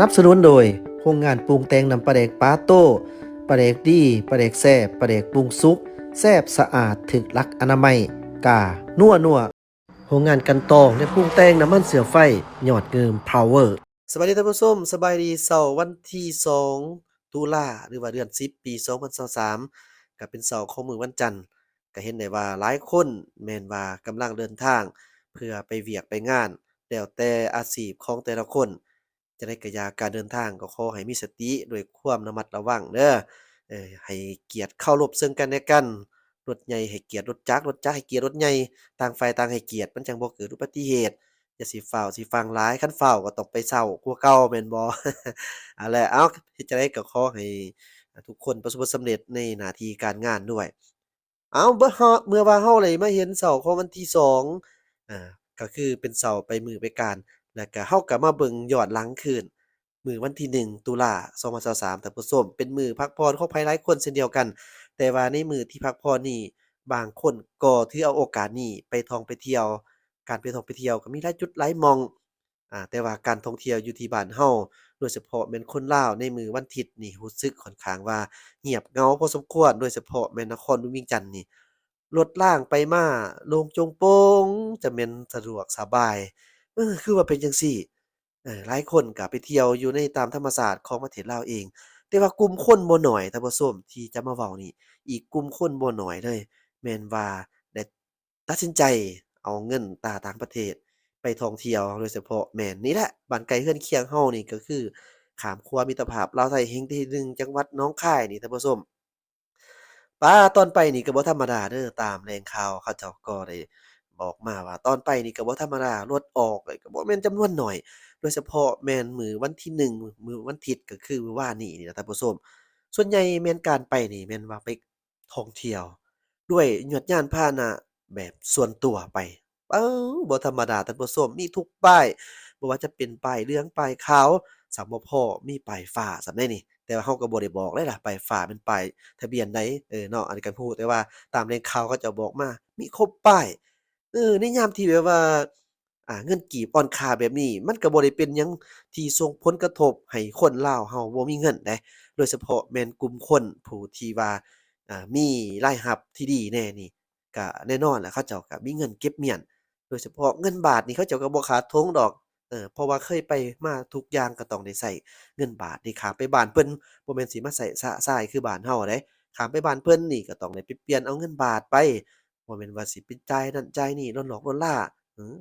นับสนุนโดยโรงงานปรุงแต่งน้ำปลาแดกปาโต้ปลาแดกดีปลาแดกแซ่บปลาแดกปรุงสุกแซ่บสะอาดถึกลักอนามัย กา นัวนัวโรงงานกันตองและปรุงแต่งน้ำมันเสือไฟหยอดเงิมพาวเวอร์สวัสดีท่านผู้ชมสบายดีเสาร์วันที่2ตุลาหรือว่าเดือน10ปี2023ก็เป็นเสาร์ของมือวันจันทร์ก็เห็นได้ว่าหลายคนแมนว่ากำลังเดินทาง เพื่อไปเวียกไปงานแล้วแต่อาชีพของแต่ละคน จะได้กระยาการเดินทางก็ขอให้มีสติด้วยความระมัดระวังเด้อเออให้เกียรติเคารพซึ่งกันและกันรถใหญ่ให้เกียรติรถจักรรถจักรให้เกียรติรถใหญ่ต่างฝ่ายต่างให้เกียรติมันจังบ่เกิดอุบัติเหตุอย่าสิฟ้าวสิฟังหลายคันฟ้าวก็ต้องไปเซากว่าเก่าแม่นบ่อาแหละเอาจังได๋ก็ขอให้ทุกคนประสบผลสำเร็จในหน้าที่การงานด้วย เอาเบ่ฮอเมื่อว่าเฮาได้มาเห็นเสาร์ของวันที่2อ่าก็คือเป็นเสาไปมือไปการ แล้วก็เฮาก็มาเบิ่งยอนหลังคืนมือวันที่ 1 ตุลา2023ท่านผู้ชมเป็นมือพักผ่อนของไผหลายคนเช่นเดียวกัน แต่ว่าในมือที่พักผ่อนนี่บางคนก็ถือเอาโอกาสนี้ไปท่องไปเที่ยว การไปท่องไปเที่ยวก็มีหลายจุดหลายมองอ่าแต่ว่าการท่องเที่ยวอยู่ที่บ้านเฮาโดยเฉพาะแม่นคนลาวในมือวันทิตนี่รู้สึกค่อนข้างว่าเงียบเงาพอสมควรโดยเฉพาะแม่นนครวงเวียงจันทน์นี่รถรางไปมาลงจงโป่งจะแม่นสะดวกสบาย เออคือว่าเป็นจังซี้เออหลายคนก็ไปเที่ยวอยู่ในตามธรรมชาสติของประเทศลาวเอง แต่ว่ากลุ่มคนบ่น้อยท่านผู้ชมที่จะมาเว้านี่ อีกกลุ่มคนบ่น้อยเลย แม่นว่าได้ตัดสินใจเอาเงินตาต่างประเทศไปท่องเที่ยวโดยเฉพาะแม่นนี่แหละบ้านไกลเรือนเคียงเฮานี่ก็คือขามขั้วมิตรภาพลาวไทยแห่งที่หนึ่งจังหวัดหนองคายนี่ท่านผู้ชมป้าตอนไปนี่ก็บ่ธรรมดาเด้อตามแหล่งข่าวเขาเจ้าก็ได้ บอกมาว่าตอนไปนี่ก็บ่ธรรมดารถออกเลยก็บ่แม่นจำนวนหน้อย โดยเฉพาะแม่นมือวันที่ 1 มือวันอาทิตย์ก็คือมื้อวานนี้นี่ล่ะท่านผู้ชมส่วนใหญ่แม่นการไปนี่แม่นว่าไปท่องเที่ยว ด้วยยวดยานพาหนะแบบส่วนตัวไปเออบ่ธรรมดาท่านผู้ชมมีทุกป้ายบ่ว่าจะเป็นป้ายเหลืองป้ายขาวสำบ่อมีป้ายฟ้าส่ำใดนี่ แต่ว่าเราก็บ่ได้บอกเลยล่ะป้ายฟ้าเป็นป้ายทะเบียนใดเออเนาะอันนี้ก็พูดแต่ว่าตามแหล่งข่าวเขาจ้าบอกมา มีครบป้าย เออในยามที่แบบว่า อ่า เงินกีบอ่อนค่าแบบนี้ มันก็บ่ได้เป็นหยังที่ส่งผลกระทบให้คนลาวเฮาบ่มีเงินเดะโดยเฉพาะแม่นกลุ่มคนผู้ที่ว่า อ่า มีรายรับที่ดีแน่นี่ก็แน่นอนแหละเขาเจ้าก็มีเงินเก็บเมียน โดยเฉพาะเงินบาทนี่เขาเจ้าก็บ่ขาดทงดอก เออ เพราะว่าเคยไปมาทุกอย่างก็ต้องได้ใช้เงินบาทนี่ข้ามไปบ้านเพิ่นบ่แม่นสิมาใช้ซะซ่ายคือบ้านเฮาเดะข้ามไปบ้านเพิ่นนี่ก็ต้องได้ไปเปลี่ยนเอาเงินบาทไป บ่แม่นว่าสิไปจ่ายนั่นจ่ายนี่โดนหลอกโดนล่า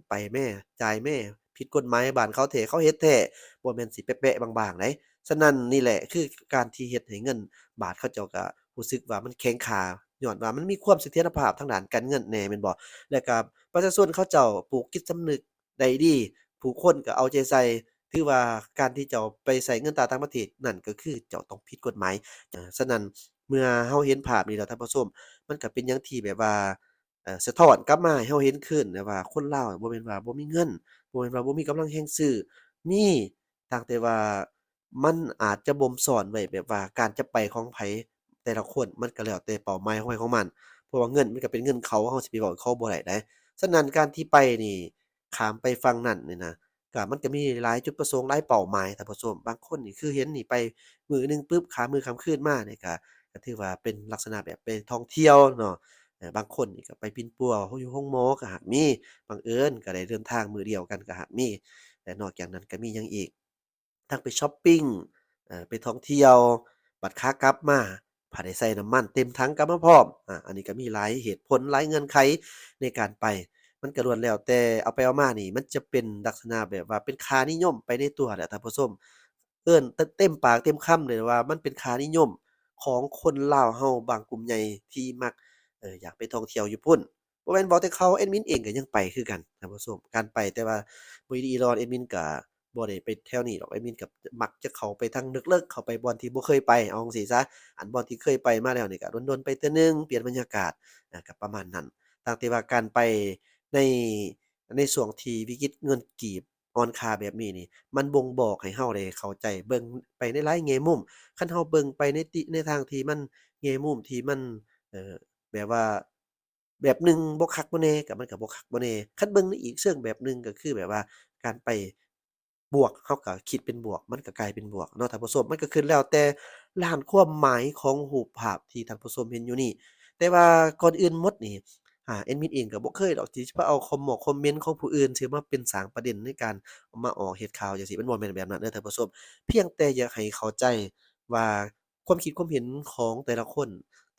ไปแม่จ่ายแม่ผิดกฎหมายบ้านเขาแท้เขาเฮ็ดแท้บ่แม่นสิเป๊ะๆบางๆเดะฉะนั้นนี่แหละคือการที่เฮ็ดให้เงิน บาทเขาเจ้าก็รู้สึกว่ามันแข็งค่าญ้อนว่ามันมีความเสถียรภาพทางด้านการเงินแน่แม่นบ่แล้วก็ประชาชนเขาเจ้าปลูกจิตสำนึกได้ดี ผู้คนก็เอาใจใส่ถือว่าการที่เจ้าไปใช้เงินตาต่างประเทศนั่นก็คือเจ้าต้องผิดกฎหมายฉะนั้นเมื่อเราเห็นภาพนี้แล้วท่านผู้ชมมันก็เป็นหยังที่แบบว่า สะท้อนกลับมาให้เราเห็นขึ้นนะว่าคนลาวบ่แม่นว่าบ่มีเงินบ่แม่นว่าบ่มีกำลังแรงซื้อมีต่างแต่ว่ามันอาจจะบ่มซ่อนไว้แบบว่าการจะไปของไผแต่ละคนมันก็แล้วแต่เป้าหมายของไผของมันเพราะว่าเงินมันก็เป็นเงินเขาเราสิไปเว้ากับเขาบ่ได้เดะฉะนั้นการที่ไปนี่ข้ามไปฝั่งนั้นนี่นะก็มันก็มีหลายจุดประสงค์หลายเป้าหมายท่านผู้ชมบางคนนี่คือเห็นนี่ไปมือหนึ่งปึ๊บขามือข้าคืนมานี่ก็ก็ถือว่าเป็นลักษณะแบบไปท่องเที่ยวเนาะ บางคนนี่ก็ไปปีนปั่วอยู่ห้องหมอก็หักมีบังเอิญก็ได้เดินทางมือเดียวกันก็หักมีและนอกจากนั้นก็มียังอีก ทั้งไปช็อปปิงไปท่องเที่ยว บัดขากลับมาถ้าได้ใส่น้ำมันเต็มถังกับมาพร้อมอ,อันนี้ก็มีหลายเหตุผลหลายเงื่อนไขในการไป มันก็ล้วนแล้วแต่เอาไปเอามานี่ มันจะเป็นลักษณะแบบว่าเป็นคานิยมไปในตัวแหละท่านผู้ชมเอิ้นเต็มปากเต็มคำเลยว่า มันเป็นคานิยมของคนลาวเฮาบางกลุ่มใหญ่ที่มัก เอออยากไปท่องเที่ยวอยู่พุ่นบ่แม่นเว้าแต่เขาแอดมินเองก็ยังไปคือกันท่านผู้ชมการไปแต่ว่าบ่ดีรอแอดมินก็บ่ได้ไปแถวนี้ดอกแอดมินก็มักจะเข้าไปทางลึกๆเข้าไปบ่อนที่บ่เคยไปเอาจังซีซะอันบ่อนที่เคยไปมาแล้วนี่ก็ดนๆไปเทื่อหนึ่งเปลี่ยนบรรยากาศอาก็ประมาณนั้นต่างแต่ว่าการไปในในช่วงที่วิกฤตเงินกีบออนคาแบบนี้นี่ มันบ่งบอกให้เราได้เข้าใจเบิ่งไปในหลายแง่มุม คันเราเบิ่งไปในติในทางที่มันแง่มุมที่มันเอ่อ แบบว่าแบบหนึ่งบ่คักบ่แน่ก็มันก็บ่คักบ่แน่คันเบิ่งในอีกเชิงแบบหนึ่งก็คือแบบว่าการไปบวกเราก็คิดเป็นบวก มันก็กลายเป็นบวกเนาะท่านผู้ชมมันก็ขึ้นแล้วแต่ล้านความหมายของรูภาพที่ท่านผู้ชมเห็นอยู่นี้แต่ว่าก่อนอื่นมดนี่อ่าแอดมินเองก็บ่เคยดอกที่จะเอาคอมมอกคอมเมนต์ของผู้อื่นที่มาเป็นสางประเด็นในการมาออกเฮ็ดข่าวจังซี้มันบ่แมนแบบนั้นเด้อท่านผู้ชมเพียงแต่อยากให้เข้าใจว่าความคิดความเห็นของแต่ละคน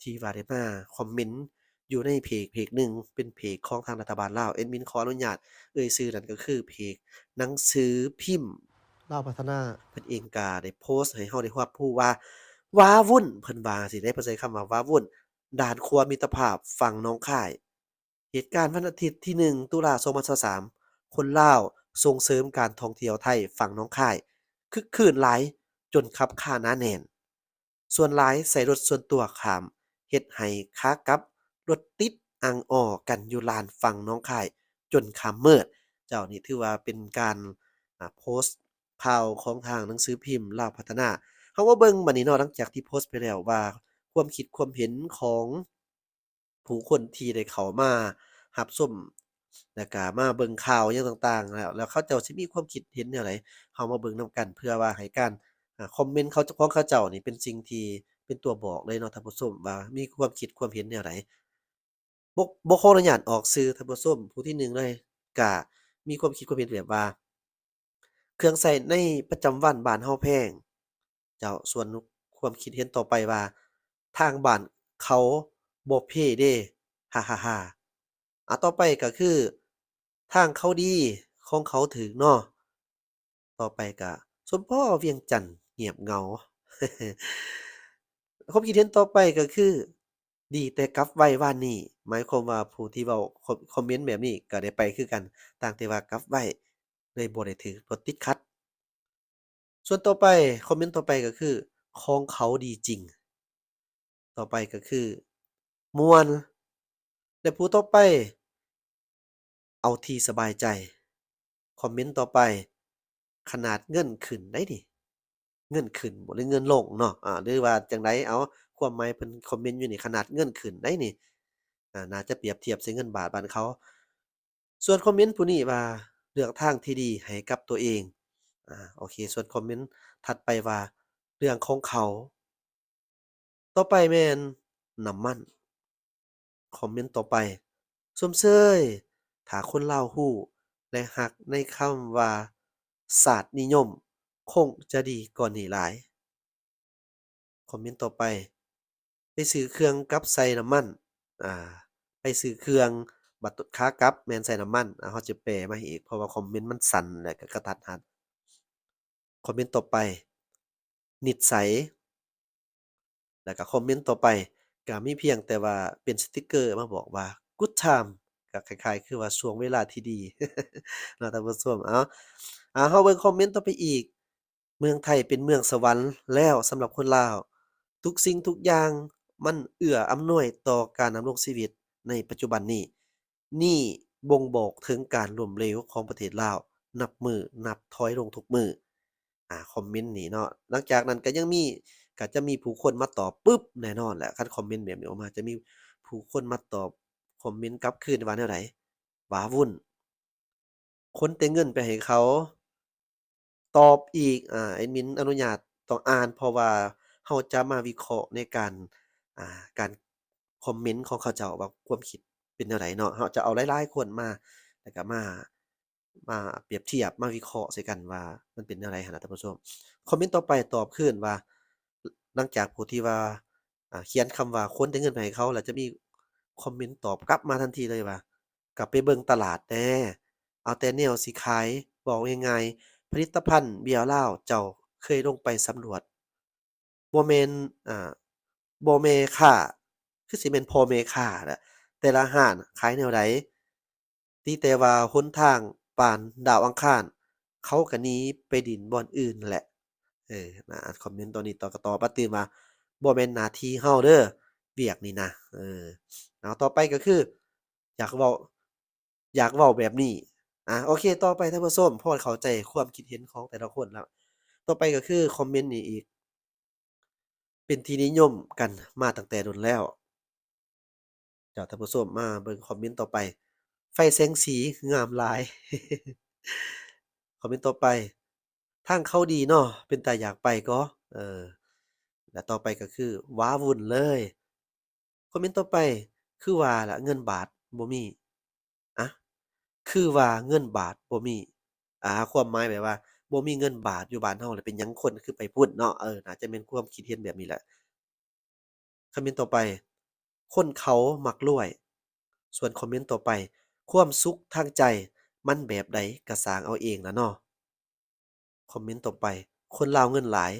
ที่ว่าได้มาคอมเมนต์อยู่ในเพจเพจหนึ่งเป็นเพจของทางรัฐบาลลาวแอดมินขออนุญาตเอ่ยชื่อนั้นก็คือเพจหนังสือพิมพ์ลาวพัฒนาเพิ่นเองก็ได้โพสต์ให้เราได้รับรู้ว่าว้าวุ่นเพิ่นว่าจั่งซี้เด้เพิ่นใช้คำว่าว้าวุ่นด่านขั้วมิตรภาพฝั่งหนองคาย เหตุการณ์วันอาทิตย์ที่ 1 ตุลาคม2023คนลาวส่งเสริมการท่องเที่ยวไทยฝั่งหนองคายคึกคืนหลายจนคับค้าหนาแน่น ส่วนหลายใช้รถส่วนตัวขาม เฮ็ดให้ขากับรถติดอั่งอ้อกันอยู่ลานฝั่งหนองคายจนค่ำมืดเจ้านี่ถือว่าเป็นการโพสต์ข่าวของทางหนังสือพิมพ์ลาวพัฒนาเรามาเบิ่งบัดนี้เนาะหลังจากที่โพสต์ไปแล้วว่า ความคิดความเห็นของผู้คนที่ได้เข้ามารับชมแล้วก็มาเบิ่งข่าวอิหยังต่างๆ แล้วแล้วเขาเจ้าสิมีความคิดเห็นแนวใดเรามาเบิ่งนำกัน เพื่อว่าให้การคอมเมนต์เขาของเขาเจ้านี่เป็นสิ่งที่ เป็นตัวบอกเลยเนาะท่านผู้ชมว่ามีความคิดความเห็นแนวใดบ่บ่ขออนุญาตออกสื่อท่านผู้ชมผู้ที่หนึ่งเลยก็มีความคิดความเห็นแบบว่า เครื่องใช้ในประจำวันบ้านเราแพง เจ้าส่วนความคิดเห็นต่อไปว่า ทางบ้านเขาบ่เพเดะฮ่าๆๆอ่าต่อไปก็คือ ทางเขาดีของเขาถูกเนาะต่อไปก็สมพ้อเวียงจันทน์เงียบเงา ความคิดเห็นต่อไปก็คือ ดีแต่กลับไววานนี้หมายความว่าผู้ที่เว้าคอมเมนต์แบบนี้ก็ได้ไปคือกัน ต่างแต่ว่ากลับไวเลยบ่ได้ถูกรถติดขัด ส่วนต่อไปคอมเมนต์ต่อไปก็คือของเขาดีจริง ต่อไปก็คือมวนและผู้ต่อไป เอาที่สบายใจ คอมเมนต์ต่อไป ขนาดเงินขึ้นได้นี่ เงินขึ้นบ่หรือเงินลงเนาะ อ่า หรือว่าจั่งใด เอา ความหมายเพิ่นคอมเมนต์อยู่นี่ ขนาดเงินขึ้นได้นี่ อ่า น่าจะเปรียบเทียบใส่เงินบาทบ้านเขา ส่วนคอมเมนต์ผู้นี้ว่า เลือกทางที่ดีให้กับตัวเอง อ่า โอเค ส่วนคอมเมนต์ถัดไปว่า เรื่องของเขา ต่อไปแม่นน้ำมัน คอมเมนต์ต่อไปชมเชยถ้าคนลาวรู้และรักในคำว่าศาสตร์นิยม คงจะดีกว่านี้หลาย คอมเมนต์ต่อไป ไปซื้อเครื่องกับใส่น้ำมันอ่าไปซื้อเครื่องบัดตขากับแมนใส่น้ำมันอ่าเราจะแปลมาอีกเพราะว่าคอมเมนต์มันสั้นและก็กระทัดรัดคอมเมนต์ต่อไป นิดไสแล้วก็คอมเมนต์ต่อไปก็มีเพียงแต่ว่าเป็นสติกเกอร์มาบอกว่า good time ก็คล้ายๆ คือว่าช่วงเวลาที่ดีเนาะท่านผู้ชมเอ้าอ่าเราเบิ่งคอมเมนต์ต่อไปอีก มืองไทยเป็นเมืองสวรรค์แล้วสำหรับคนลาว ทุกสิ่งทุกอย่างมันเอื้ออำนวยต่อการดำรงชีวิตในปัจจุบันนี้ นี่บ่งบอกถึงการล้มเหลวของประเทศลาว นับมือนับถอยลงทุกมืออ่าคอมเมนต์นี้เนาะหลังจากนั้นก็ยังมีก็จะมีผู้คนมาตอบปึ๊บแน่นอนแหละคันคอมเมนต์แบบนี้ออกมาจะมีผู้คนมาตอบคอมเมนต์กลับคืนว่าแนวใดว้าวุ่น คนแต่เงินไปให้เขา ตอบอีก อ่าแอดมินอนุญาตต้องอ่านเพราะว่าเราจะมาวิเคราะห์ในการ อ่า การคอมเมนต์ของเขาเจ้าว่าความคิดเป็นแนวใดเนาะเราจะเอาหลายๆคนมา แล้วก็มา มาเปรียบเทียบ มาวิเคราะห์ใส่กันว่า มันเป็นแนวใดหั้นะท่านผู้ชม คอมเมนต์ต่อไปตอบคืนว่า หลังจากผู้ที่ว่า อ่า เขียนคำว่าคนแต่เงินไปให้เขาแล้วจะมีคอมเมนต์ตอบกลับมาทันทีเลยว่ากลับไปเบิ่งตลาดแน่ เอาแต่แนวสิขายเว้าง่ายๆ ผลิตภัณฑ์เบียร์เหล้าเจ้าเคยลงไปสำรวจบ่แม่นอ่าบ่แม่ค้าคือสิแม่นพ่อแม่ค้าแหละแต่ละร้านขายแนวใดตีแต่ว่าหนทางปานดาวอังคาร เขาก็หนีไปดินบ่อนอื่นแหละ เออน่าอ่านคอมเมนต์ตัวนี้ต่อก็ต่อบมาตื่นว่าบ่แม่นหน้าที่เราเด้อเวียกนี่นะเออเอาต่อไปก็คือ อยากเว้าอยากเว้าแบบนี้ อ่าโอเคต่อไปท่านผู้ชมพราะว่าเข้าใจความคิดเห็นของแต่ละคนแล้ว ต่อไปก็คือคอมเมนต์นี้อีก เป็นที่นิยมกันมาตั้งแต่โดนแล้วเจ้าท่านผู้ชมมาเบิ่งคอมเมนต์ต่อไป ไฟแสงสีงามลาย คอมเมนต์ต่อไปทางเขาดีเนาะเป็นแตาอยากไปก็ เออ แล้วต่อไปก็คือ ว้าวุ่นเลย คอมเมนต์ต่อไปคือว่าละเงินบาทบ่มี คือว่าเงินบาทบ่มีอ่าความหมายแบบว่าบ่มีเงินบาทอยู่บ้านเราแล้วเป็นหยังคนคือไปพู้นเนาะเออน่าจะแม่นความคิดเห็นแบบนี้แหละคอมเมนต์ต่อไป คนเขามักรวย ส่วนคอมเมนต์ต่อไป ความสุขทางใจมันแบบใดก็สางเอาเองล่ะเนาะคอมเมนต์ต่อไป คนลาวเงินหลาย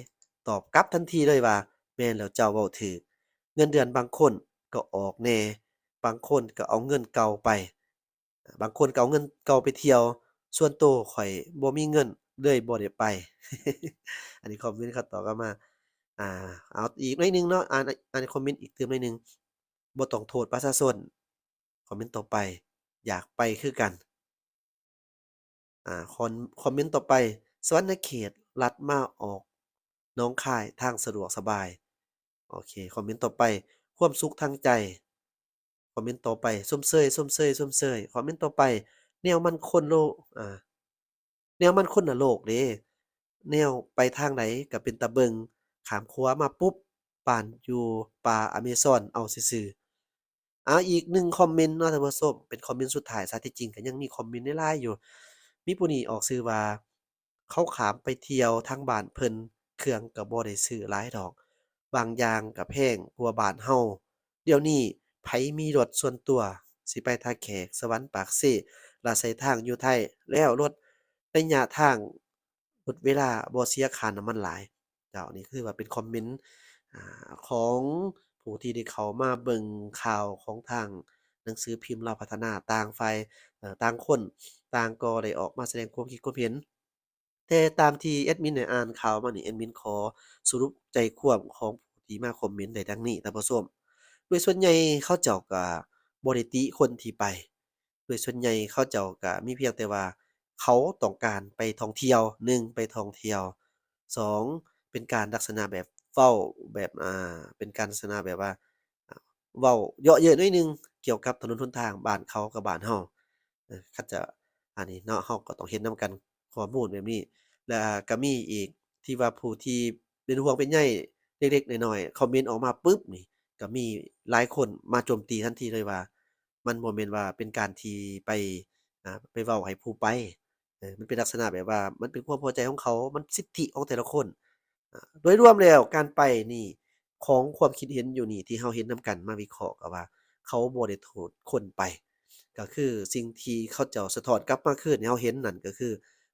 ตอบกลับทันทีเลยว่า แม่นแล้วเจ้าเว้าถูกเงินเดือนบางคนก็ออกแน่ บางคนก็เอาเงินเก่าไป บางคนเก็เอาเงินเก่าไปเที่ยว ส่วนตัวข้อยบ่มีเงินเลยบ่ได้ไป อันนี้คอมเมนต์เขาตอกลับมา อ่า เอาอีกหน่อยหนึ่งเนาะอ่านอ่านคอมเมนต์อีกเติมหน่อยหนึ่งบ่ต้องโทษประชาชนคอมเมนต์ต่อไป อยากไปคือกัน อ่าคอนคอมเมนต์ต่อไปสวรรณเขตรัฐมาออกหนองคายทางสะดวกสบาย โอเค คอมเมนต์ต่อไป ความสุขทางใจ คอมเมนต์ต่อไปส้มเซยส้มเซยส้มเซยคอมเมนต์ต่อไป แนวมันคนโลอ่าแนวมันคนละโลกเด้แนวไปทางใดก็เป็นตาเบิงขามรั้วมาปุ๊บปานอยู่ป่าอเมซอนเอาซื่อๆอ่าอีกหนึ่งคอมเมนต์เนาะท่านผู้ชมเป็นคอมเมนต์สุดท้ายซะที่จริงก็ยังมีคอมเมนต์หลายๆอยู่ มีผู้นี้ออกชื่อว่าเขาขามไปเที่ยวทางบ้านเพิ่นเครื่องก็บ่ได้ซื้อหลายดอก บางอย่างก็แพงกว่าบ้านเราเดี๋ยวนี้ ไผมีรถส่วนตัว สิไปทาแขก สวรรค์ปากเซ่ละใช้ทางอยู่ไทย แล้วลดระยะทางลดเวลาบ่เสียค่าน้ำมันหลายเจ้านี่คือว่าเป็นคอมเมนต์ของผู้ที่ได้เข้ามาเบิ่งข่าวของทางหนังสือพิมพ์ลาพัฒนาต่างฝ่ายเอ่อต่างคนต่างก็ได้ออกมาแสดงความคิดความเห็นแต่ตามที่แอดมินได้อ่านข่าวมานี่แอดมินขอสรุปใจความของผู้ที่มาคอมเมนต์ได้ดังนี้ท่านผู้ชม โดยส่วนใหญ่เขาเจ้าก็บ่ได้ติคนที่ไป โดยส่วนใหญ่เขาเจ้าก็มีเพียงแต่ว่า เขาต้องการไปท่องเที่ยว 1 ไปท่องเที่ยว 2 เป็นการลักษณะแบบเว้าแบบอ่าเป็นการลักษณะแบบว่าเว้าเยาะเย้ยหน่อยนึงเกี่ยวกับถนนหนทางบ้านเขากับบ้านเราเออเขาจะอันนี้เนาะเราก็ต้องเฮ็ดนำกันข้อมูลแบบนี้ แล้วก็มีอีกที่ว่าผู้ที่เป็นห่วงเป็นใยเล็กๆน้อยๆคอมเมนต์ออกมาปึ๊บนี่ ก็มีหลายคนมาโจมตีทันทีเลยว่า มันบ่แม่นว่าเป็นการที่ไปอ่าไปเว้าให้ผู้ไปเออมันเป็นลักษณะแบบว่า มันเป็นความพอใจของเขา มันสิทธิของแต่ละคน โดยรวมแล้วการไปนี่ของความคิดเห็นอยู่นี่ที่เราเฮ็ดนำกันมาวิเคราะห์ก็ว่า เขาบ่ได้โทษคนไป ก็คือสิ่งที่เขาเจ้าสะท้อนกลับมาคืนให้เราเห็นนั่นก็คือ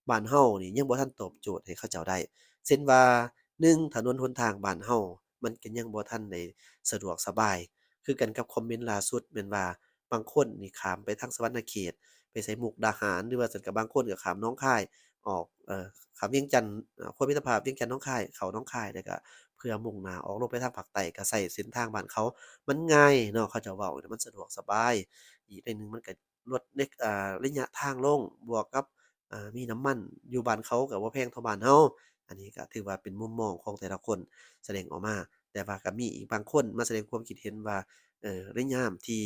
บ้านเรานี่ยังบ่ทันตอบโจทย์ให้เขาเจ้าได้เช่นว่า1ถนนหนทางบ้านเรา มันก็ยังบ่ทันได้สะดวกสบาย คือกันกับคอมเมนต์ล่าสุดแม่นว่าบางคนนี่ขามไปทางสวรรณเขต ไปไสมุกดาหารหรือว่าซั้นก็บบางคนก็ขามหนองค่ายออกเอ่อขามเวียงจันทน์อ่าพรหมมิตรภาพเวียงจันทน์หนองค่ายเขาหนองค่ายแล้วก็เพื่อมุ่งหน้าออกลงไปทางภาคใต้ก็ใช้เส้นทางบ้านเขา มันง่ายเนาะเขาจ้าเว้ามันสะดวกสบาย อีกอย่างหนึ่งมันก็ลดในอ่าระยะทางลงบวกกับอ่ามีน้ำมันอยู่บ้านเขาก็บ่แพงเท่าบ้านเรา อันนี้ก็ถือว่าเป็นมุมมองของแต่ละคนแสดงออกมา แต่ว่าก็มีอีกบางคนมาแสดงความคิดเห็นว่าเอ่อในยามที่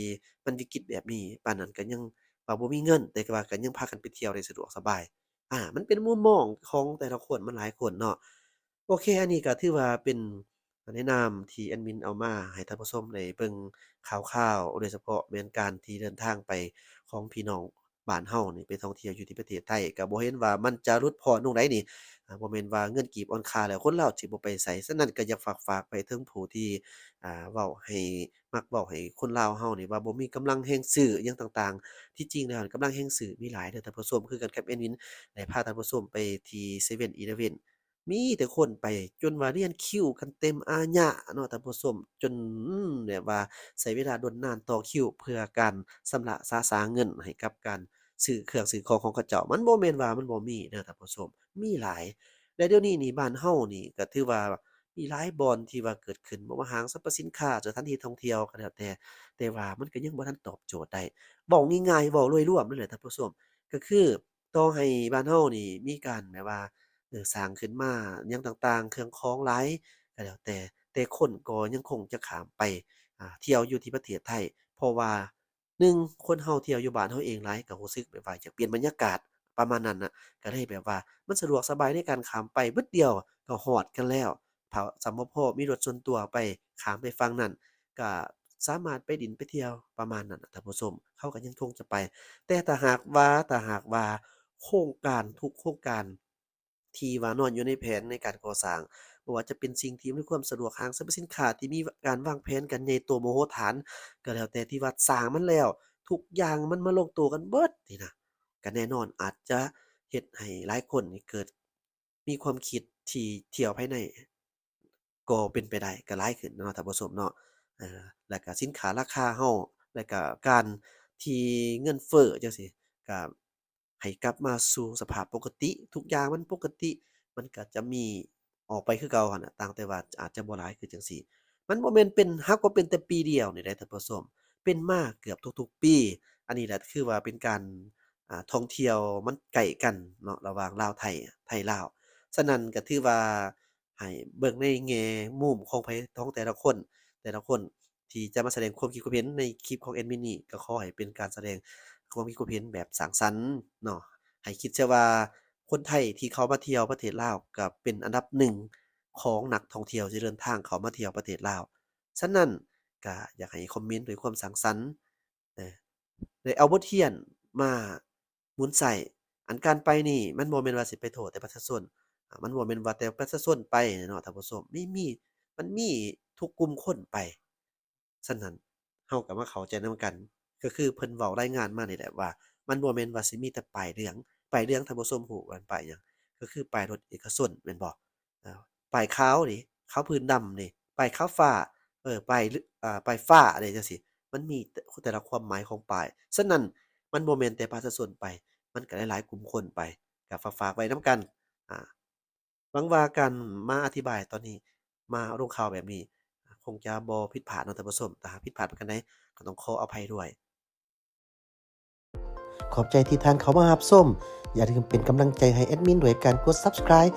มันวิกฤตแบบนี้ปานนั้นก็ยังว่าบ่มีเงิน แต่ก็ว่าก็ยังพากันไปเที่ยวได้สะดวกสบาย อ่า มันเป็นมุมมองของแต่ละคนมันหลายคนเนาะโอเค อันนี้ก็ถือว่าเป็นอ่าในนามที่แอดมินเอามาให้ท่านผู้ชมได้เบิ่งข่าวๆโดยเฉพาะแม่นการที่เดินทางไปของพี่น้องบ้านเรานี่ไปท่องเที่ยวอยู่ที่ประเทศไทยก็บ่เห็นว่ามันจะหลุดพ้อตรงใดนี่ บ่แม่นว่าเงินกีบอ่อนค่าแล้วคนลาวสิบ่ไปไสฉะนั้นก็อยากฝากฝากไปถึงผู้ที่อ่าเว้าให้มักเว้าให้คนลาวเรานี่ว่าบ่มีกำลังแรงซื้ออิหยังต่างๆ ที่จริงแล้วกำลังแรงซื้อมีหลายเด้อท่านผู้ชมคือกันกับแอดมินได้พาท่านผู้ชมไปที่เซเว่นอีเวนมีแต่คนไปจนว่าเรียงคิวกันเต็มอาญะเนาะท่านผู้ชมจนอืมแบบว่าใช้เวลาดนนานต่อคิวเพื่อการชำระสะสาเงินให้กับการ ซื้อเครื่องซื้อของของเขาเจ้ามันบ่แม่นว่ามันบ่มีเด้อท่านผู้ชมมีหลาย และเดี๋ยวนี้นี่บ้านเรานี่ก็ถือว่ามีหลายบอนที่ว่าเกิดขึ้นบ่ว่าห้างสรรพสินค้าสถานที่ท่องเที่ยวก็แล้วแต่ แต่ว่ามันก็ยังบ่ทันตอบโจทย์ได้เว้าง่ายๆเว้าโดยรวมนั่นแหละท่านผู้ชมก็คือต่องให้บ้านเรานี่มีการแบบว่าเออสร้างขึ้นมาอิหยังต่างๆ เครื่องของหลายก็แล้วแต่แต่คนก็ยังคงจะขามไปอ่าเที่ยวอยู่ที่ประเทศไทย เพราะว่า 1คนเราเที่ยวอยู่บ้านเราเองหลายก็รู้สึกแบบว่าอยากเปลี่ยนบรรยากาศประมาณนั้นน่ะก็เลยแบบว่ามันสะดวกสบายในการข้ามไปบึดเดียวก็ฮอดกันแล้วถ้าสำบ่พอมีรถส่วนตัวไปข้ามไปฝั่งนั้นก็สามารถไปดินไปเที่ยวประมาณนั้นนะท่านผู้ชมเขาก็ยังคงจะไป แต่ถ้าหากว่าถ้าหากว่าโครงการทุกโครงการที่ว่านอนอยู่ในแผนในการก่อสร้าง บ่ว่าจะเป็นสิ่งที่อำนวยความสะดวกห้างสรรพสินค้าที่มีการวางแผนกันใหญ่โมโหฬารก็แล้วแต่ที่ว่าสร้างมันแล้ว ทุกอย่างมันมาลงตัวกันเบิดนี่นะก็แน่นอนอาจจะเฮ็ดให้หลายคนเกิด มีความคิดที่เที่ยวภายในก็เป็นไปได้ก็หลายขึ้นเนาะท่านผู้ชมเนาะเออแล้วก็สินค้าราคาเราแล้วก็การที่เงินเฟ้อจังซี้ก็ให้กลับมาสู่สภาพปกติ ทุกอย่างมันปกติ มันก็จะมี ออกไปคือเก่าหั้นน่ะต่างแต่ว่าอาจจะบ่หลายคือจังซี้มันบ่แม่นเป็นฮักว่าเป็นแต่ปีเดียวนี่เด้ท่านผู้ชมเป็นมากเกือบทุกๆปี อันนี้แหละคือว่าเป็นการอ่าท่องเที่ยวมันใกล้กันเนาะระหว่างลาวไทยไทยลาวฉะนั้นก็ถือว่าให้เบิ่งในแง่มุมของไผของแต่ละคน แต่ละคนที่จะมาแสดงความคิดความเห็นในคลิปของแอดมินนี้ก็ขอให้เป็นการแสดงความคิดความเห็นแบบสร้างสรรค์เนาะให้คิดเสียว่า คนไทยที่เขามาเที่ยวประเทศลาวก็เป็นอันดับหนึ่งของนักท่องเที่ยวที่เดินทางเขามาเที่ยวประเทศลาว ฉะนั้นก็อยากให้คอมเมนต์ด้วยความสร้างสรรค์เออได้เอาบทเรียนมาหมุนใส่อันการไปนี่มันบ่แม่นว่าสิไปโทษแต่ประชาชนมันบ่แม่นว่าแต่ประชาชนไปเนาะท่านผู้ชมมีมีมันมีทุกกลุ่มคนไปฉะนั้นเราก็มาเข้าใจนำกัน ก็คือเพิ่นเว้ารายงานมานี่แหละว่า มันบ่แม่นว่าสิมีแต่ป้ายเหลือง ป้ายเหลืองท่านผู้ชมรู้ว่ามันป้ายหยังก็คือป้ายรถเอกชนแม่นบ่อาป้ายขานี่เขาพื้นดำนี่ป้ายขาวฟ้าเออป้ายลอ่าป้ายฟ้าอะไรจังซี้มันมีแต่ละความหมายของป้ายฉะนั้นมันบ่แม่นแต่ประชาชนไป มันก็หลายๆกลุ่มคนไปก็ฝากไว้นำกันอ่าหวังว่าการมาอธิบายตอนนี้มาลงข่าวแบบนี้ คงจะบ่ผิดพลาดนะท่านผู้ชมถ้าหากผิดพลาดประการใดก็ต้องขออภัยด้วย ขอบใจที่ทานเขามาหับส้ม อย่าลืมเป็นกำลังใจให้แอดมินด้วยการกด Subscribe